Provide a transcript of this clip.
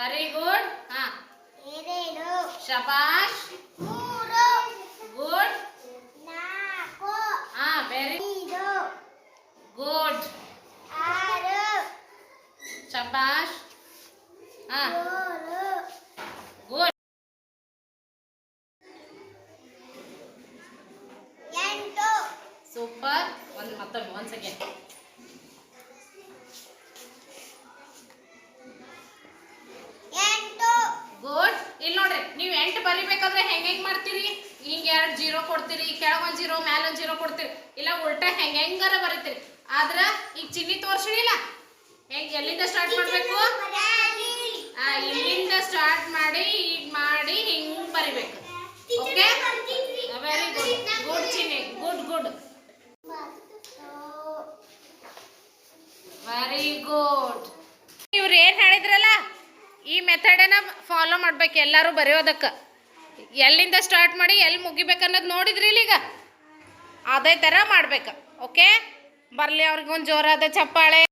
Very good ಹಾ ಎರಡು ಶಬಾಷ್ ಮೂರು ಗುಡ್ ನಾಲ್ಕು ಹಾ ವೆರಿ ಐದು ಗುಡ್ ಆರು ನೋಡ್ರಿ ನೀವು ಎಂಟು ಬರಿಬೇಕಾದ್ರೆ ಹೆಂಗ್ ಹೆಂಗ್ ಮಾಡ್ತೀರಿ? ಹಿಂಗ್ ಎರಡು ಜೀರೋ ಕೊಡ್ತೀರಿ ಕೆಳಗ್ ಒಂದ್ ಜೀರೋ ಮ್ಯಾಲ ಒಂದ್ ಜೀರೋ ಕೊಡ್ತೀರಿ. ಇಲ್ಲ ಉಲ್ಟಾ ಹೆಂಗ್ ಹೆಂಗಾರ ಬರೀತೀರಿ. ಆದ್ರ ಈಗ ಚಿನ್ನಿ ತೋರಿಸಿಲ್ಲ ಹೆಂಗ್ ಎಲ್ಲಿಂದ ಸ್ಟಾರ್ಟ್ ಮಾಡಬೇಕು? ಆ ಇಲ್ಲಿಂದ ಸ್ಟಾರ್ಟ್ ಮಾಡಿ ಈಗ ಮಾಡಿ ಹಿಂಗ್ ಬರಿಬೇಕು. Okay? Very good good Chinni good good very good ಇವ್ರು ಏನು ಹೇಳಿದ್ರಲ್ಲ? ಈ ಮೆಥಡನ್ನ ಫಾಲೋ ಮಾಡ್ಬೇಕು, ಎಲ್ಲರೂ ಬರೆಯೋದಕ್ಕೆ. ಎಲ್ಲಿಂದ ಸ್ಟಾರ್ಟ್ ಮಾಡಿ, ಎಲ್ಲಿ ಮುಗಿಬೇಕನ್ನೋದು ನೋಡಿದ್ರಿ ಈಗ ಅದೇ ಥರ ಮಾಡ್ಬೇಕು ಓಕೆ ಬರಲಿ, ಅವ್ರಿಗೊಂದು ಜೋರಾದ ಚಪ್ಪಾಳೆ.